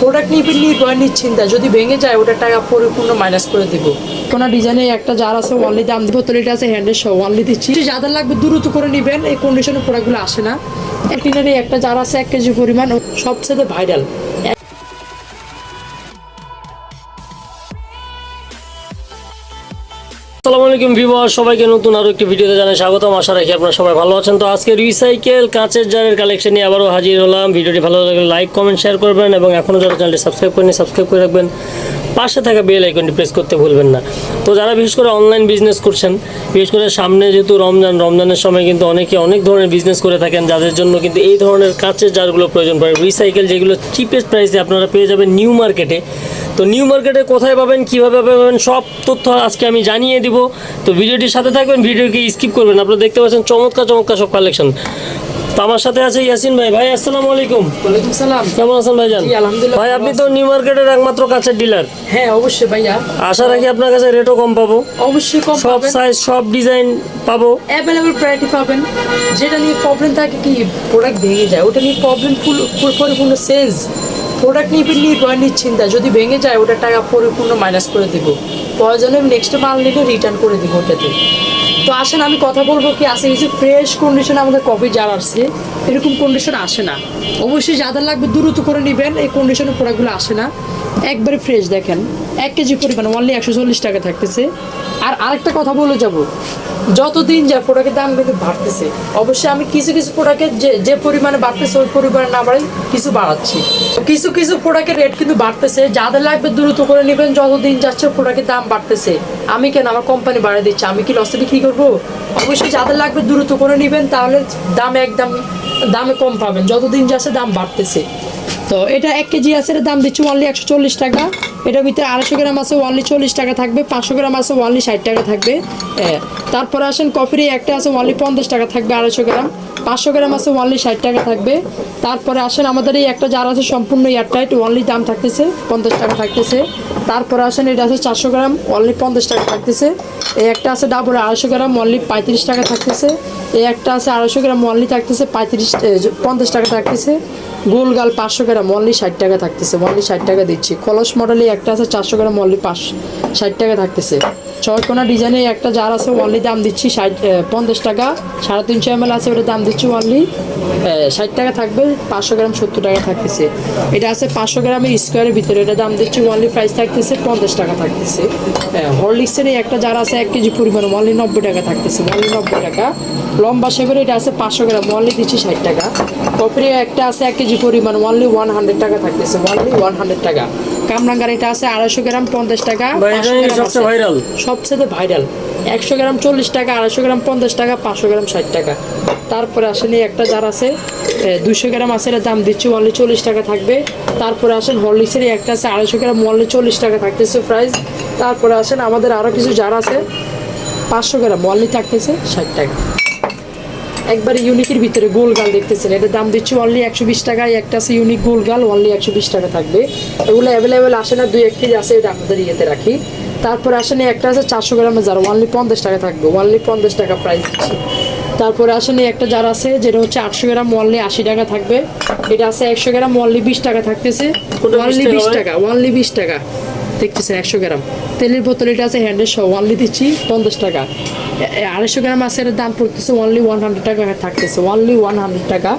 Product নিবেন নির্ভয় নিশ্চিন্তা। যদি ভেঙে যায় ওটা টাকা পরিপূর্ণ মাইনাস করে দিব। কোনো ডিজাইনে একটা যার আছে অনলি দাম দিব তো এটা আছে হ্যান্ডের সহ ওয়ানলি দিচ্ছি যাদের লাগবে, দ্রুত করে নেবেন, এই কন্ডিশনের প্রোডাক্টগুলো আসে না। একটা যার আছে, এক কেজি পরিমাণ সবচেয়ে ভাইরাল আসসালামু আলাইকুম ভিউয়ার সবাইকে নতুন আরও একটি ভিডিওতে জানাই স্বাগতম। আশা রাখি আপনারা সবাই ভালো আছেন। তো আজকে রিসাইকেল কাঁচের জারের কালেকশন নিয়ে আবারও হাজির হলাম। ভিডিওটি ভালো লাগলে লাইক কমেন্ট শেয়ার করবেন এবং এখনও যারা চ্যানেলটি সাবস্ক্রাইব করেনি সাবস্ক্রাইব করে রাখবেন। পাশে থাকা বেল আইকনটি প্রেস করতে ভুলবেন না। তো যারা বিশেষ করে অনলাইন বিজনেস করছেন, বিশেষ করে সামনে যেহেতু রমজান, রমজানের সময় কিন্তু অনেকে অনেক ধরনের বিজনেস করে থাকেন, যাদের জন্য কিন্তু এই ধরনের কাঁচের জারগুলো প্রয়োজন পড়ে। রিসাইকেল যেগুলো চিপেস্ট প্রাইসে আপনারা পেয়ে যাবেন নিউ মার্কেটে তো নিউ মার্কেটে কোথায় পাবেন কীভাবে পাবেন সব তথ্য আজকে আমি জানিয়ে দিব। তো ভিডিওটির সাথে থাকবেন ভিডিওকে স্কিপ করবেন। আপনারা দেখতে পাচ্ছেন চমৎকার চমৎকার সব কালেকশন তো আমার সাথে আছে ইয়াসিন ভাই। ভাই আসসালামু আলাইকুম। ওয়ালাইকুম সালাম। কেমন আছেন ভাইজান? আলহামদুলিল্লাহ, ভাই আপনি তো নিউ মার্কেটের একমাত্র কাছের ডিলার হ্যাঁ অবশ্যই ভাইয়া। আশা রাখি আপনার কাছে রেটও কম পাবো। অবশ্যই কম সব সাইজ সব ডিজাইন পাবো। অ্যাভেলেবল প্রায়োরিটি পাবেন। যেটা নিয়ে প্রবলেম থাকে কি প্রোডাক্ট ভেঙে যায় ওটা নিয়ে প্রবলেম ফুল ফুল- পরিপূর্ণ সেন্স প্রোডাক্ট নিয়ে নিয়ে নিশ্চিন্তা। যদি ভেঙে যায় ওটা টাকা পরিপূর্ণ মাইনাস করে দিব। প্রয়োজনে নেক্সট মাল নিলে রিটার্ন করে দিব ওটাতে। তো আসেন, আমি কথা বলব কি আসে কিছু ফ্রেশ কন্ডিশন আমাদের কফি জার আসছে এরকম কন্ডিশন আসে না। অবশ্যই যাদের লাগবে দ্রুত করে নেবেন, এই কন্ডিশনের প্রোডাক্টগুলো আসে না। একবারে ফ্রেশ দেখেন, এক কেজি পরিমাণ অনলি একশো চল্লিশ টাকা থাকতেছে। আর আরেকটা কথা বলে যাব, যতদিন যায় প্রোডাক্টের দাম কিন্তু বাড়তেছে, অবশ্যই আমি কিছু কিছু প্রোডাক্টের যে যে পরিমাণে বাড়তেছে, ওই পরিমাণে না বাড়াই কিছু বাড়াচ্ছি। কিছু কিছু প্রোডাক্টের রেট কিন্তু বাড়তেছে যাদের লাগবে দ্রুত করে নেবেন, যতদিন যাচ্ছে প্রোডাক্টের দাম বাড়তেছে। আমি কেন আমার কোম্পানি বাড়িয়ে দিচ্ছে? আমি কি লসে বিক্রি করব? অবশ্যই যাদের লাগবে দ্রুত করে নেবেন, তাহলে দাম একদম, দামে কম পাবেন। যতদিন যাচ্ছে দাম বাড়তেছে। তো এটা এক কেজি আছে দাম দিচ্ছি অনলি একশো চল্লিশ টাকা। এটার ভিতরে আড়াইশো গ্রাম আছে অনলি চল্লিশ টাকা থাকবে, পাঁচশো গ্রাম আছে ওয়ানলি ষাট টাকা থাকবে। তারপরে আসেন কফির একটা আছে অনলি পঞ্চাশ টাকা থাকবে, আড়াইশো গ্রাম। পাঁচশো গ্রাম আছে ওয়ানলি ষাট টাকা থাকবে। তারপরে আসেন আমাদের এই একটা যার আছে, সম্পূর্ণ এয়ারটাইট অনলি দাম থাকতেছে, পঞ্চাশ টাকা থাকতেছে। তারপরে আসেন এটা আছে চারশো গ্রাম অনলি পঞ্চাশ টাকা থাকতেছে। এই একটা আছে ডাবল আড়াইশো গ্রাম অনলি পঁয়ত্রিশ টাকা থাকতেছে। এই একটা আছে আড়াইশো গ্রাম অনলি থাকতেছে পঁয়ত্রিশ পঞ্চাশ টাকা থাকতেছে। গোলগাল পাঁচশো গ্রাম অনলি ষাট টাকা থাকতেছে অনলি ষাট টাকা দিচ্ছি। কলস মডেলে একটা আছে, চারশো গ্রাম অনলি পাঁচ ষাট টাকা থাকতেছে। ছয়কোনা ডিজাইনে একটা জার আছে অনলি দাম দিচ্ছি ষাট পঞ্চাশ টাকা, সাড়ে তিনশো এম আছে ওটা দাম দিচ্ছি অনলি ষাট টাকা থাকবে পাঁচশো গ্রাম সত্তর টাকা থাকতেছে। এটা আছে পাঁচশো গ্রামের স্কোয়ারের ভিতরে এটা দাম দিচ্ছি অনলি প্রাইস থাকতেছে পঞ্চাশ টাকা থাকতেছে। হরলিক্সের এই একটা যার আছে এক কেজি পরিমাণ অনলি নব্বই টাকা থাকতেছে অনলি নব্বই টাকা। লম্বা শেপের এটা আছে পাঁচশো গ্রাম ওয়ানলি দিচ্ছি ষাট টাকা। কপির একটা আছে এক কেজি পরিমাণ ওয়ানলি ওয়ান হান্ড্রেড টাকা থাকতেছে ওয়ানলি ওয়ান হান্ড্রেড টাকা। কামরাঙ্গার এটা আছে আড়াইশো গ্রাম পঞ্চাশ টাকা ভাই, এটা 500 গ্রাম সবচেয়ে আছে। সবচেয়ে ভাইরাল একশো গ্রাম চল্লিশ টাকা, আড়াইশো গ্রাম পঞ্চাশ টাকা, পাঁচশো গ্রাম ষাট টাকা। তারপরে আসেন একটা যার আছে দুশো গ্রাম আছে, এটার দাম দিচ্ছি অনলি চল্লিশ টাকা থাকবে। তারপরে আসেন হরলিক্সের একটা আছে, আড়াইশো গ্রাম অনলি চল্লিশ টাকা থাকতেছে প্রাইস তারপরে আসেন আমাদের আরও কিছু যার আছে, পাঁচশো গ্রাম অনলি থাকতেছে ষাট টাকা। একবারে ইউনিকের ভিতরে গোল গাল দেখতেছেন, এটার দাম দিচ্ছি অনলি একশো বিশ টাকায় একটা আছে ইউনিক গোল গাল অনলি একশো বিশ টাকা থাকবে। এগুলো অ্যাভেলেবেল আসে না, দুই এক কেজি আছে, এটা আপনাদের ইয়েতে রাখি। তারপরে আসেন একটা আছে চারশো গ্রামের যারা অনলি পঞ্চাশ টাকা থাকবে অনলি পঞ্চাশ টাকা প্রাইস দিচ্ছি। তারপরে আসেন একটা যারা আছে যেটা হচ্ছে আটশো গ্রাম অনলি আশি টাকা থাকবে। এটা আছে একশো গ্রাম অনলি বিশ টাকা থাকতেছে। কোনটা 20 অনলি টাকা বিশ টাকা অনলি বিশ টাকা। দেখতেছেন একশো গ্রাম। তেলের বোতল এটা আছে হ্যান্ডের সহ অনলি দিচ্ছি পঞ্চাশ টাকা। আড়াইশো গ্রাম আছে এটার দাম পড়তেছে অনলি ওয়ান হান্ড্রেড টাকা থাকতেছে ওয়ানলি ওয়ান হান্ড্রেড টাকা।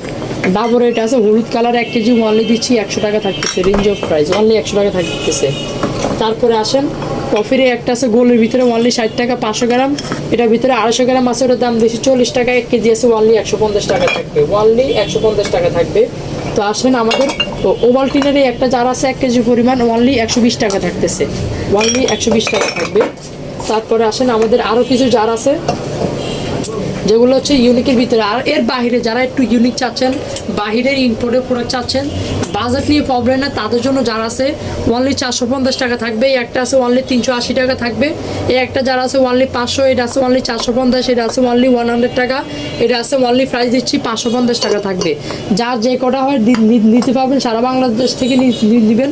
ডাবর এটা আছে হলুদ কালার এক কেজি ওয়ানলি দিচ্ছি একশো টাকা থাকতেছে রেঞ্জ অফ প্রাইস অনলি একশো টাকা থাকতেছে। তারপরে আসেন কফির একটা আছে, গোলের ভিতরে ওয়ানলি ষাট টাকা, পাঁচশো গ্রাম। এটার ভিতরে আড়াইশো গ্রাম আছে, ওটার দাম বেশি, চল্লিশ টাকা, এক কেজি আছে ওয়ানলি একশো পঞ্চাশ টাকা থাকবে। ওয়ানলি একশো পঞ্চাশ টাকা থাকবে। তো আসেন আমাদের, তো ওভাল ওভালটিনের একটা যার আছে, এক কেজি পরিমাণ ওয়ানলি একশো বিশ টাকা থাকতেছে। ওয়ানলি একশো বিশ টাকা থাকবে। তারপরে আসেন, আমাদের আরও কিছু জার আছে। যেগুলো হচ্ছে ইউনিকের ভিতরে। আর এর বাইরে যারা একটু ইউনিক চাচ্ছেন, বাহিরের ইম্পোর্টের প্রোডাক্ট চাচ্ছেন বাজেট নিয়ে প্রবলেম না, তাদের জন্য যারা আছে অনলি চারশো পঞ্চাশ টাকা থাকবে, এই একটা আছে অনলি তিনশো আশি টাকা থাকবে, এই একটা যারা আছে অনলি পাঁচশো, এটা আছে অনলি চারশো পঞ্চাশ, এটা আছে অনলি ওয়ান হান্ড্রেড টাকা, এটা আছে অনলি প্রাইস দিচ্ছি পাঁচশো পঞ্চাশ টাকা থাকবে। যার যে কটা হয় নিতে পারবেন, সারা বাংলাদেশ থেকে নিবেন।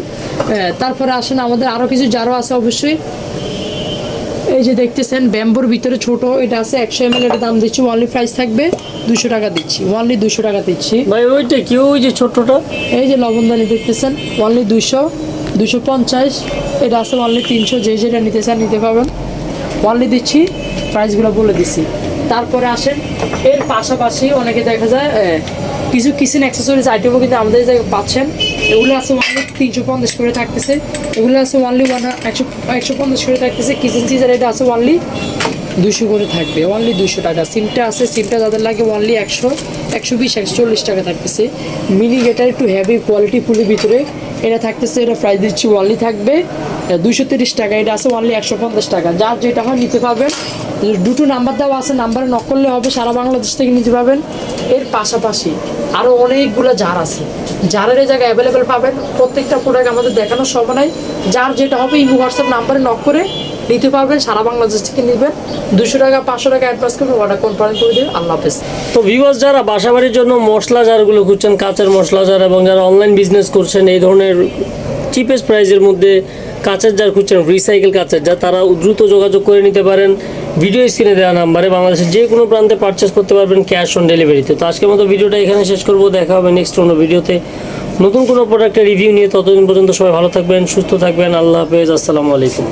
তারপরে আসেন আমাদের আরও কিছু যারও আছে, অবশ্যই এই যে দেখতেছেন ব্যাম্বোর ভিতরে ছোট এটা আছে একশো এম এল এর দাম দিচ্ছি ওয়ানলি প্রাইস থাকবে দুশো টাকা দিচ্ছি ওয়ানলি দুশো টাকা দিচ্ছি। ভাই ওইটা কি ওই যে ছোটটা? এই যে লবণদানি দেখতেছেন ওয়ানলি দুশো দুশো পঞ্চাশ এটা আছে ওয়ানলি তিনশো যে যেটা নিতে চান নিতে পারবেন। ওয়ানলি দিচ্ছি প্রাইসগুলো বলে দিচ্ছি। তারপরে আসেন এর পাশাপাশি অনেকে দেখা যায় কিছু কিচেন অ্যাক্সেসরিজ আইটেমও কিন্তু আমাদের জায়গায় পাচ্ছেন। এগুলো আছে ওয়ানলি তিনশো পঞ্চাশ করে থাকতেছে। এগুলো আছে ওয়ানলি ওয়ান একশো একশো পঞ্চাশ করে থাকতেছে। কিচেন সিজার এটা আছে ওয়ানলি দুশো করে থাকবে। ওনলি দুশো টাকা। সিমটা আছে সিমটা যাদের লাগে ওনলি একশো একশো বিশ, একশো চল্লিশ টাকা থাকতেছে। মিনি গেটার একটু হ্যাভি কোয়ালিটি ফুলের ভিতরে। এটা থাকতেছে, এটা প্রাইস দিচ্ছি ওয়ানলি থাকবে। দুইশো তিরিশ টাকা, এটা আছে ওয়ানলি একশো পঞ্চাশ টাকা। যার যেটা হয় নিতে পারবেন। দুটো নাম্বার দেওয়া আছে নাম্বারে নক করলে হবে, সারা বাংলাদেশ থেকে নিতে পারবেন। এর পাশাপাশি আরও অনেকগুলো জার আছে। জারের এই জায়গায় অ্যাভেলেবেল পাবেন। প্রত্যেকটা প্রোডাক্ট আমাদের দেখানো সময় নাই। যার যেটা হবে ইমো হোয়াটসঅ্যাপ নাম্বারে নক করে নিতে পারবেন, সারা বাংলাদেশ থেকে নেবেন। দুশো টাকা, পাঁচশো টাকা অ্যাডভান্স করবেন অর্ডার কনফার্ম করে দেবেন। আল্লাহ হাফেজ। তো ভিউয়ার্স যারা বাসাবাড়ির জন্য মশলা জারগুলো খুঁজছেন, কাঁচের মশলা জার এবং যারা অনলাইন বিজনেস করছেন, এই ধরনের চিপেস্ট প্রাইসের মধ্যে কাঁচের জার খুঁজছেন রিসাইকেল কাঁচের জার, তারা দ্রুত যোগাযোগ করে নিতে পারেন। ভিডিও স্ক্রিনে দেওয়া নাম্বারে বাংলাদেশের যে কোনো প্রান্তে পারচেস করতে পারবেন ক্যাশ অন ডেলিভারিতে তো। আজকের মতো ভিডিওটা এখানে শেষ করব। দেখা হবে নেক্সট অন্য ভিডিওতে। নতুন কোনো প্রোডাক্টের রিভিউ নিয়ে ততদিন পর্যন্ত সবাই ভালো থাকবেন, সুস্থ থাকবেন। আল্লাহ হাফেজ। আসসালামু আলাইকুম।